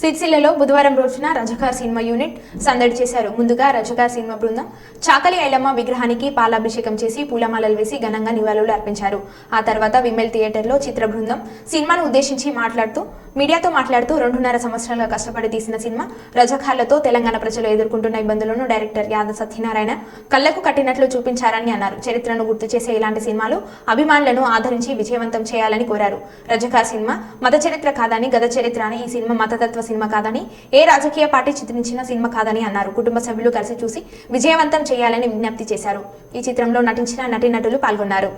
సిరిసిల్లలో బుధవారం రోజున రజకార్ సినిమా యూనిట్ సందడి చేశారు. ముందుగా రజకార్ సినిమా బృందం చాకలి ఐలమ్మ విగ్రహానికి పాలాభిషేకం చేసి పూలమాలలు వేసి ఘనంగా నివాళులు అర్పించారు. ఆ తర్వాత విమెల్ థియేటర్లో చిత్ర బృందం సినిమాను ఉద్దేశించి మాట్లాడుతూ మీడియాతో మాట్లాడుతూ రెండున్నర సంవత్సరాలుగా కష్టపడి తీసిన సినిమా రజకార్లతో తెలంగాణ ప్రజలు ఎదుర్కొంటున్న ఇబ్బందులను డైరెక్టర్ యాద సత్యనారాయణ కళ్ళకు కట్టినట్లు చూపించారని అన్నారు. చరిత్రను గుర్తు చేసే ఇలాంటి సినిమాలు అభిమానులను ఆదరించి విజయవంతం చేయాలని కోరారు. రజకార్ సినిమా మత చరిత్ర కాదని గత చరిత్ర అని ఈ సినిమా మతతత్వ సినిమా కాదని ఏ రాజకీయ పార్టీ చిత్రించిన సినిమా కాదని అన్నారు. కుటుంబ సభ్యులు కలిసి చూసి విజయవంతం చేయాలని విజ్ఞప్తి చేశారు. ఈ చిత్రంలో నటించిన నటీనటులు పాల్గొన్నారు.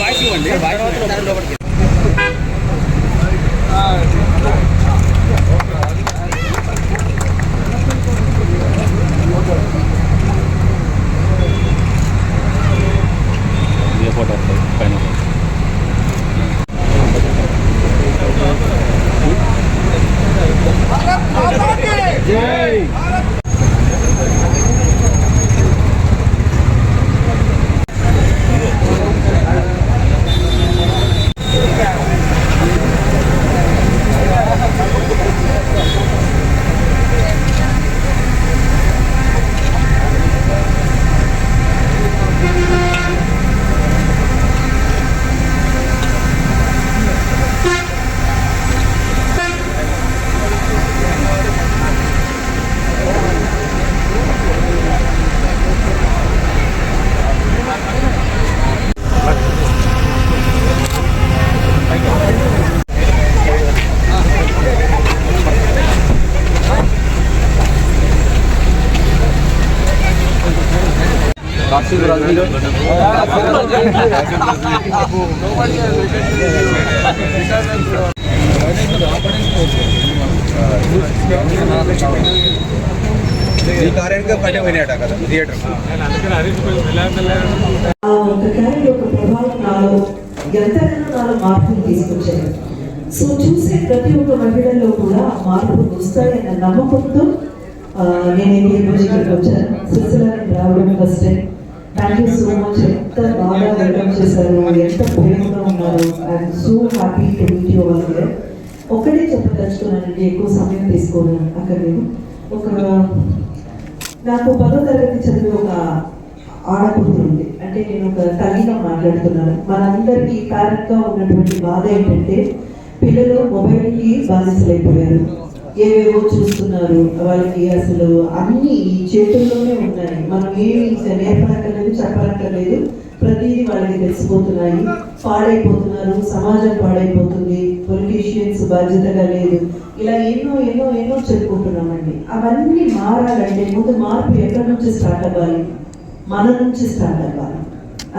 వాయిస్ ఇవ్వండి వాయిస్ Thank you. ఈ కార్యానికి కట్టే పోయినాయట కదా థియేటర్ ఆ నాలో సో చూసే ప్రతి ఒక్క మహిళల్లో కూడా మార్పులు వస్తాయన్న నమ్మకంతో నేను ఈ రోజు ఇక్కడికి వచ్చాను. స్విట్జర్లాండ్ రావడం first time thank you so much ఎంత బాగా వెల్కమ్ చేశారు. ఎంత ప్రేమగా ఉన్నారు. I'm so happy to meet you all here ఒకటే చెప్పదలుచుకున్నానండి ఎక్కువ సమయం తీసుకోను అక్కడ నేను. ఒక నాకు పదో తరగతి చదివే ఒక ఆడకూతురు ఉంది. అంటే నేను ఒక తల్లిగా మాట్లాడుతున్నాను. మనందరికీ కారణంగా ఉన్నటువంటి బాధ ఏంటంటే పిల్లలు మొబైల్కి బాధితులైపోయారు ఏవేవో చూస్తున్నారు వాళ్ళకి అసలు అన్ని ఈ చేతుల్లోనే ఉన్నాయి. మనం ఏమి నేర్పనక్కర్లేదు చెప్పనక్కర్లేదు. ప్రతిదీ వాళ్ళకి తెలిసిపోతున్నాయి. పాడైపోతున్నారు సమాజం పాడైపోతుంది పొలిటీషియన్స్ బాధ్యతగా లేదు. ఇలా ఎన్నో ఎన్నో ఎన్నో చెప్పుకుంటున్నామండి. అవన్నీ మారాలంటే ముందు మార్పు ఎక్కడి నుంచి స్టార్ట్ అవ్వాలి? మన నుంచి స్టార్ట్ అవ్వాలి.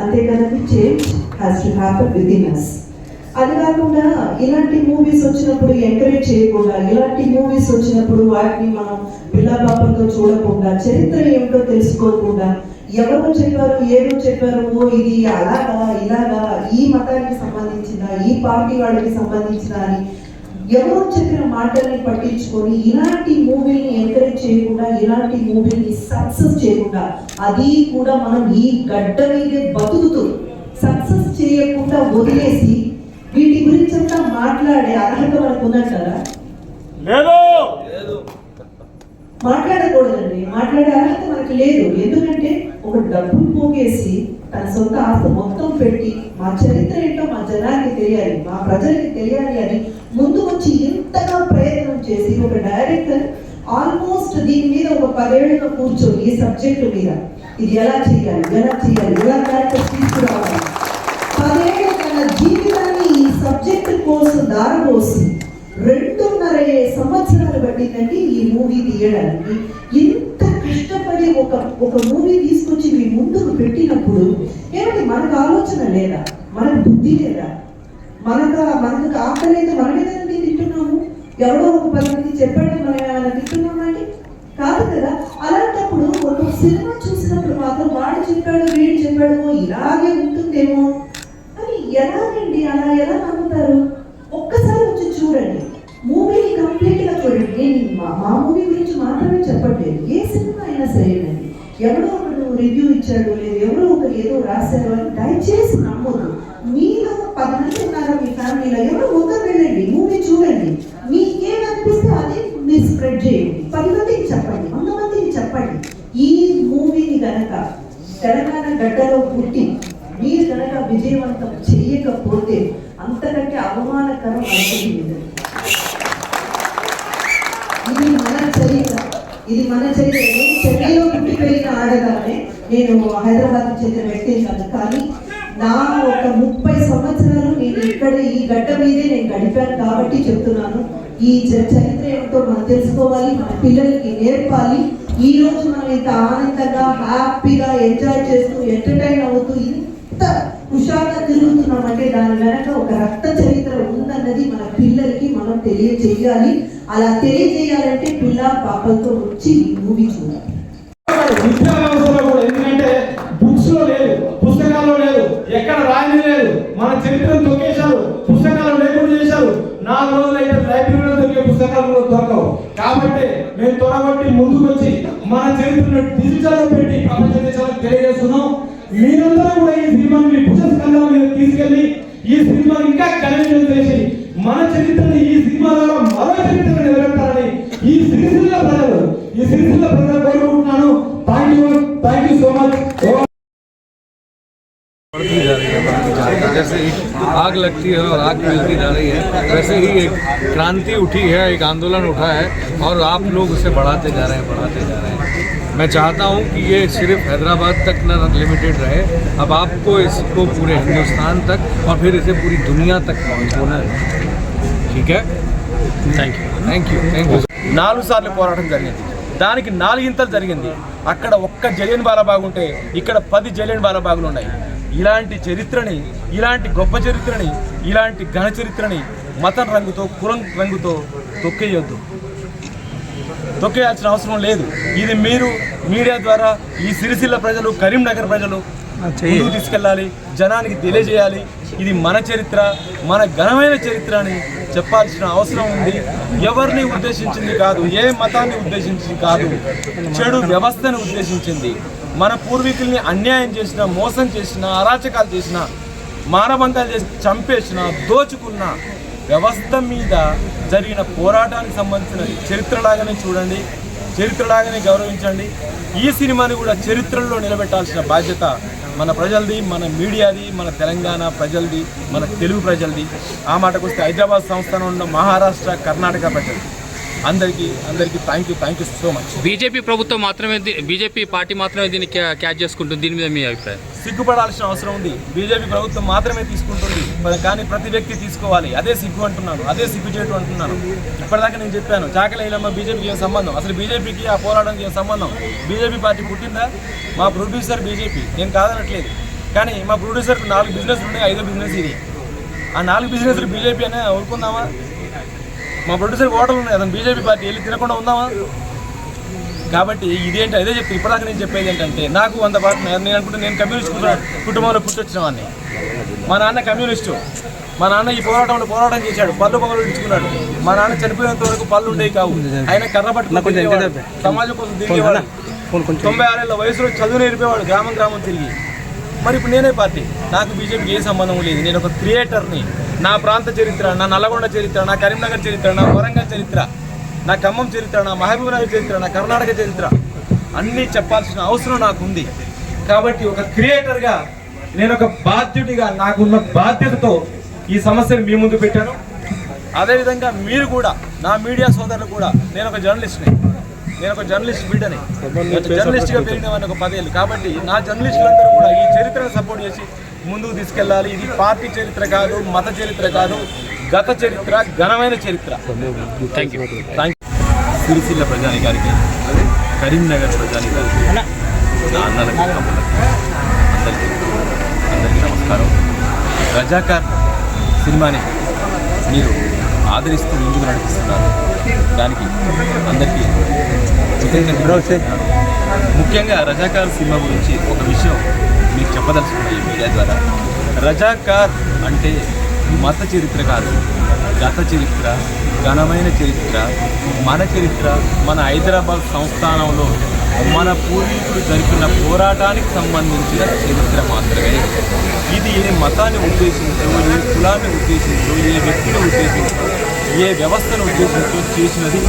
అంతే కదండి change has to happen within us అది కాకుండా ఇలాంటి మూవీస్ వచ్చినప్పుడు ఎంకరేజ్ చేయకుండా ఇలాంటి మూవీస్ వచ్చినప్పుడు వాటిని మనం పిల్లాపాపంతో చూడకుండా చరిత్ర ఏమిటో తెలుసుకోకుండా ఎవరో చెప్పారు ఏదో చెప్పారు ఓ ఇది అలాగా ఇలాగా ఈ మతానికి సంబంధించిన ఈ పార్టీ వాళ్ళకి సంబంధించిన అని ఎవరో చెప్పిన మాటల్ని పట్టించుకొని ఇలాంటి మూవీని ఎంకరేజ్ చేయకుండా ఇలాంటి మూవీని సక్సెస్ చేయకుండా అది కూడా మనం ఈ గడ్డ మీదే బతుకుతూ సక్సెస్ చేయకుండా వదిలేసి గురించి అంతా మాట్లాడే అర్హత మనకు ఉన్నట్లరా లేదు. మాట్లాడకూడదండి. మాట్లాడే అర్హత మనకి లేదు. ఎందుకంటే ఒక డబ్బులు పోగేసి తన సొంత ఆస్తి మొత్తం పెట్టి మా చరిత్ర ఏంటో మా జనానికి తెలియాలి మా ప్రజలకి తెలియాలి అని ముందు వచ్చి ఇంతగా ప్రయత్నం చేసి ఒక డైరెక్టర్ ఆల్మోస్ట్ దీని మీద ఒక పదేళ్ళుగా కూర్చొని ఈ సబ్జెక్టు మీద ఇది ఎలా చేయాలి ఎలా చేయాలి ఎలా క్యారెక్టర్ తీసుకురావాలి? సబ్జెక్ట్ కోసం దారబోసి రెండున్నర సంవత్సరాలు పట్టిందండి ఈ మూవీ తీయడానికి. ఇంత కష్టపడి ఒక ఒక మూవీ తీసుకొచ్చి మీ ముందుకు పెట్టినప్పుడు ఏమంటే మనకు ఆలోచన లేదా? మనకు బుద్ధి లేదా? మనకు మనకు ఆకలి మన మనమే తింటున్నాము? ఎవరో ఒక పది మంది చెప్పండి మనం ఏమైనా తింటున్నామండి కాదు కదా అలాంటప్పుడు ఒక సినిమా చూసినప్పుడు మాత్రం వాడు చెప్పాడు వీడు చెప్పాడు ఇలాగే ఉంటుందేమో. ఎలాగండి అలా ఎలా నమ్ముతారు? ఒక్కసారి వచ్చి చూడండి. మూవీని కంప్లీట్గా చూడండి. నేను మా మూవీ గురించి మాత్రమే చెప్పట్లేదు. ఏ సినిమా అయినా సరేనండి ఎవరో ఒకరు రివ్యూ ఇచ్చాడు లేదు ఎవరో ఒకరు ఏదో రాశారు అని దయచేసి నమ్మదు మీలో పది మంది ఉన్నారా మీ ఫ్యామిలీలో. ఎవరో ఒకరు వెళ్ళండి మూవీ చూడండి. మీకేమనిపిస్తే అదే మీరు స్ప్రెడ్ చేయండి. పది మందికి చెప్పండి వంద మందికి చెప్పండి. ఈ మూవీని గనక తెలంగాణ గడ్డలో పుట్టి మీరు కనుక విజయవంతం చేయండి అంతకంటే అవమానకరం అవుతుంది ఇది. మన చరిత్ర. ఇది మన చరిత్ర. నేను చెన్నైలో పుట్టి పెరిగిన ఆడదాన్ని నేను హైదరాబాద్ చెందిన వ్యక్తి కాదు కానీ నా ఒక ముప్పై సంవత్సరాలు నేను ఇక్కడ ఈ గడ్డ మీదే నేను గడిపాను కాబట్టి చెప్తున్నాను. ఈ చ- చరిత్ర ఏమిటో మనం తెలుసుకోవాలి మన పిల్లలకి నేర్పాలి. ఈ రోజు మనం ఇంత ఆనందంగా హ్యాపీగా ఎంజాయ్ చేస్తూ ఎంటర్టైన్ అవుతూ ఇంత కుషాగా తిరుగుతున్నామంటే దాని వెనక ఒక రక్త చరిత్ర ఉందన్నది మన పిల్లలకి మనం తెలియజేయాలి అలా తెలియజేయాలంటే పిల్ల పాపలతో వచ్చి ఈ మూవీ చూడాలి. ఎందుకంటే బుక్స్లో లేదు పుస్తకాల్లో లేదు ఎక్కడ రాయని లేదు మన చరిత్రను తొక్కేశారు పుస్తకాలు లేకుండా చేశారు. నాలుగు రోజులు లైబ్రరీలో దొరికే పుస్తకాలు కూడా దొరకవు. కాబట్టి మేము త్వరబట్టి ముందుకు వచ్చి మన చరిత్రను డిజిటల్ పెట్టి ప్రపంచ దేశాలకు తెలియజేస్తున్నాం. ఇంకా కనెక్షన్ చేసి మన చరిత్రని ఈ సినిమా ద్వారా మరో చరిత్రను నిలబెట్టాలని ఈ సిరిసిల్ల ప్రజలు ఈ సిరిసిల్ల ప్రజలు కోరుకుంటున్నాను thank you thank you so much बढ़ती जा रही है बढ़ती जा रही है जैसे ही आग लगती है और आग मिलती जा रही है वैसे ही एक क्रांति उठी है एक आंदोलन उठा है और आप लोग उसे बढ़ाते जा रहे हैं बढ़ाते जा रहे हैं मैं चाहता हूँ कि ये सिर्फ हैदराबाद तक न लिमिटेड रहे अब आपको इसको पूरे हिंदुस्तान तक और फिर इसे पूरी दुनिया तक पहुँचाना है ठीक है thank you thank you thank you నాలుగు సార్లు పోరాటం జరిగింది దానికి నాలుగింతలు జరిగింది అక్కడ ఒక్క జలియన్ బాలబాగ్ ఉంటే ఇక్కడ పది జలియన్ బాలబాగులు ఉన్నాయి ఇలాంటి చరిత్రని ఇలాంటి గొప్ప చరిత్రని ఇలాంటి ఘన చరిత్రని మతం రంగుతో కులం రంగుతో తొక్కేయొద్దు తొక్కేయాల్సిన అవసరం లేదు. ఇది మీరు మీడియా ద్వారా ఈ సిరిసిల్ల ప్రజలు కరీంనగర్ ప్రజలు ముందుకు తీసుకెళ్ళాలి జనానికి తెలియజేయాలి. ఇది మన చరిత్ర మన ఘనమైన చరిత్ర అని చెప్పాల్సిన అవసరం ఉంది. ఎవరిని ఉద్దేశించింది కాదు ఏ మతాన్ని ఉద్దేశించింది కాదు చెడు వ్యవస్థను ఉద్దేశించింది. మన పూర్వీకుల్ని అన్యాయం చేసిన మోసం చేసిన అరాచకాలు చేసిన మానభంగాలు చేసి చంపేసిన దోచుకున్న వ్యవస్థ మీద జరిగిన పోరాటానికి సంబంధించిన చరిత్రలాగానే చూడండి చరిత్రలాగానే గౌరవించండి. ఈ సినిమాని కూడా చరిత్రలో నిలబెట్టాల్సిన బాధ్యత మన ప్రజలది మన మీడియాది మన తెలంగాణ ప్రజలది మన తెలుగు ప్రజలది. ఆ మాటకు వస్తే హైదరాబాద్ సంస్థానం ఉన్న మహారాష్ట్ర కర్ణాటక ప్రజలు అందరికీ అందరికీ thank you thank you so much BJP ప్రభుత్వం మాత్రమే బీజేపీ పార్టీ మాత్రమే దీన్ని క్యా- క్యాచ్ చేసుకుంటుంది. దీని మీద మీ అభిప్రాయం? సిగ్గుపడాల్సిన అవసరం ఉంది. బీజేపీ ప్రభుత్వం మాత్రమే తీసుకుంటుంది. కానీ ప్రతి వ్యక్తి తీసుకోవాలి. అదే సిగ్గు అంటున్నాను అదే సిగ్గు చేయటం అంటున్నాను ఇప్పటిదాకా నేను చెప్పాను చాకలేనమ్మ బీజేపీకి ఏం సంబంధం? అసలు బీజేపీకి ఆ పోరాటానికి ఏం సంబంధం? బీజేపీ పార్టీ పుట్టిందా? మా ప్రొడ్యూసర్ బీజేపీ. నేను కాదనట్లేదు. కానీ మా ప్రొడ్యూసర్కి నాలుగు బిజినెస్లు ఉన్నాయి. ఐదో బిజినెస్ ఇది. ఆ నాలుగు బిజినెస్లు బీజేపీ అనే ఊరుకుందామా? మా ప్రొడ్యూసర్ ఓటర్లు ఉన్నాయి. అతను బీజేపీ పార్టీ వెళ్ళి తినకుండా ఉందామా? కాబట్టి ఇదేంటి అదే చెప్తే ఇప్పటిదాకా నేను చెప్పేది ఏంటంటే నాకు వంద పార్టీ నేను అనుకుంటే నేను కమ్యూనిస్ట్ కుటుంబ- కుటుంబంలో పుట్టొచ్చిన వాడిని మా నాన్న కమ్యూనిస్టు. మా నాన్న ఈ పోరాటంలో పోరాటం చేశాడు. పళ్ళు పగలు ఇచ్చుకున్నాడు. మా నాన్న చనిపోయేంత వరకు పళ్ళు ఉండేవి కావు. ఆయన కర్ర పట్టుకుని. సమాజం కోసం తిరిగేవాడు. తొంభై ఆరేళ్ళ వయసులో చదువు నేర్పేవాడు గ్రామం గ్రామం తిరిగి. మరి ఇప్పుడు నేనే పార్టీ. నాకు బీజేపీకి ఏ సంబంధం లేదు. నేను ఒక క్రియేటర్ని. నా ప్రాంత చరిత్ర నా నల్లగొండ చరిత్ర నా కరీంనగర్ చరిత్ర నా వరంగల్ చరిత్ర నా ఖమ్మం చరిత్ర నా మహబూబ్నగర్ చరిత్ర నా కర్ణాటక చరిత్ర. అన్నీ చెప్పాల్సిన అవసరం నాకు ఉంది కాబట్టి ఒక క్రియేటర్గా నేను ఒక బాధ్యుడిగా నాకున్న బాధ్యతతో ఈ సమస్యను మీ ముందు పెట్టాను. అదేవిధంగా మీరు కూడా నా మీడియా సోదరులు కూడా నేను ఒక జర్నలిస్ట్ని. నేను ఒక జర్నలిస్ట్ బిడ్డని జర్నలిస్ట్గా పెరిగిన వాడిని ఒక పదేళ్ళు. కాబట్టి నా జర్నలిస్టులందరూ కూడా ఈ చరిత్రను సపోర్ట్ చేసి ముందుకు తీసుకెళ్ళాలి. ఇది పార్టీ చరిత్ర కాదు మత చరిత్ర కాదు గత చరిత్ర ఘనమైన చరిత్ర. థ్యాంక్ యూ థ్యాంక్ సిరిసిల్ల ప్రజానికారికి కరీంనగర్ ప్రజానికారికి నా అన్నలకి అందరికీ నమస్కారం. రజాకార్ సినిమాని మీరు ఆదరిస్తూ ముందుకు నడిపిస్తున్నారు. దానికి అందరికీ. ముఖ్యంగా రజాకార్ సినిమా గురించి ఒక విషయం మీకు చెప్పదలుచుకున్నా ఈ మీడియా ద్వారా. రజాకార్ అంటే మత చరిత్ర కాదు. గత చరిత్ర ఘనమైన చరిత్ర మన చరిత్ర మన హైదరాబాద్ సంస్థానంలో మన పూర్వీకులు జరిపిన పోరాటానికి సంబంధించిన చరిత్ర మాత్రమే. ఇది ఏ మతాన్ని ఉద్దేశించో ఏ కులాన్ని ఉద్దేశించో ఏ వ్యక్తిని ఉద్దేశించో ఏ వ్యవస్థను ఉద్దేశించో చేసినది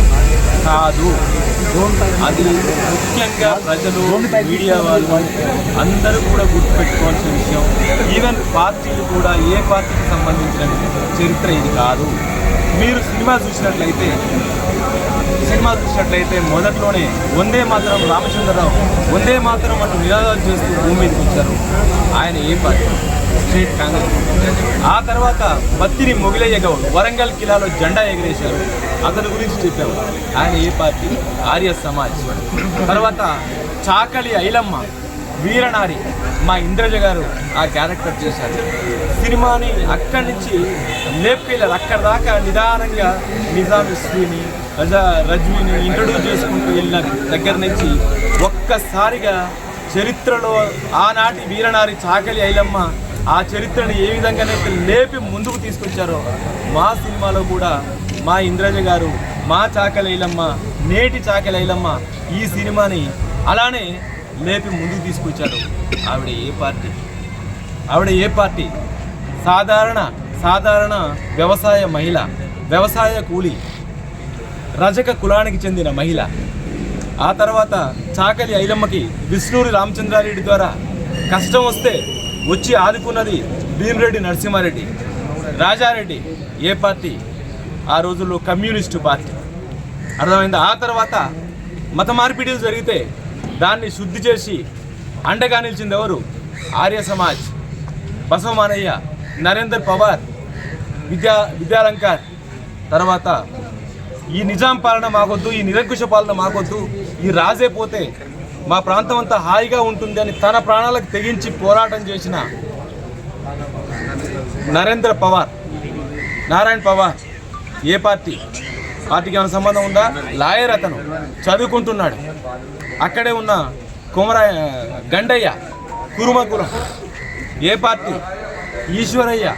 కాదు. అది ముఖ్యంగా ప్రజలు మీడియా వాళ్ళు అందరూ కూడా గుర్తుపెట్టుకోవాల్సిన విషయం. ఈవెన్ పార్టీలు కూడా ఏ పార్టీకి సంబంధించిన చరిత్ర ఇది కాదు. మీరు సినిమా చూసినట్లయితే సినిమా చూసినట్లయితే మొదట్లోనే వందే మాత్రం రామచంద్రరావు వందే మాత్రం అంటూ నినాదాలు చేస్తూ భూమి మీదకి వచ్చారు. ఆయన ఏ పార్టీ? స్టేట్ కాంగ్రెస్ ఆ తర్వాత బత్తిని మొగిలయ్య గౌడ్ వరంగల్ కిలాలో జెండా ఎగిరేశారు. అతని గురించి చెప్పాము. ఆయన ఏ పార్టీ? ఆర్య సమాజ్. తర్వాత చాకలి ఐలమ్మ వీరనారి మా ఇంద్రజ గారు ఆ క్యారెక్టర్ చేశారు. సినిమాని అక్కడి నుంచి లేపుకెళ్ళారు అక్కడి దాకా నిదానంగా నిజాం ఇస్వీని రజా రజ్వీని ఇంట్రడ్యూస్ చేసుకుంటూ వెళ్ళిన దగ్గర నుంచి ఒక్కసారిగా చరిత్రలో ఆనాటి వీరనారి చాకలి ఐలమ్మ ఆ చరిత్రను ఏ విధంగానైతే లేపి ముందుకు తీసుకొచ్చారో మా సినిమాలో కూడా మా ఇంద్రజ గారు మా చాకలి ఐలమ్మ నేటి చాకలి ఐలమ్మ ఈ సినిమాని అలానే లేపి ముందుకు తీసుకొచ్చారు. ఆవిడ ఏ పార్టీ? ఆవిడ ఏ పార్టీ? సాధారణ సాధారణ వ్యవసాయ మహిళ వ్యవసాయ కూలి రజక కులానికి చెందిన మహిళ. ఆ తర్వాత చాకలి ఐలమ్మకి విష్ణూరి రామచంద్రారెడ్డి ద్వారా కష్టం వస్తే వచ్చి ఆదుకున్నది భీమరెడ్డి నరసింహారెడ్డి రాజారెడ్డి ఏ పార్టీ? ఆ రోజుల్లో కమ్యూనిస్టు పార్టీ. అర్థమైంది? ఆ తర్వాత మత మార్పిడిలు జరిగితే దాన్ని శుద్ధి చేసి అండగా నిలిచింది ఎవరు? ఆర్య సమాజ్. బసవమానయ్య నరేందర్ పవార్ విద్యా విద్యాలంకార్. తర్వాత ఈ నిజాం పాలన మాకొద్దు ఈ నిరంకుశ పాలన మాకొద్దు ఈ రాజే పోతే మా ప్రాంతం అంతా హాయిగా ఉంటుంది అని తన ప్రాణాలకు తెగించి పోరాటం చేసిన నరేంద్ర పవార్. నారాయణ్ పవార్. ఏ పార్టీ? పార్టీకి ఏమైనా సంబంధం ఉందా? లాయర్ అతను. చదువుకుంటున్నాడు. అక్కడే ఉన్న కుమరాయ గండయ్య కురుమకురం. ఏ పార్టీ? ఈశ్వరయ్య.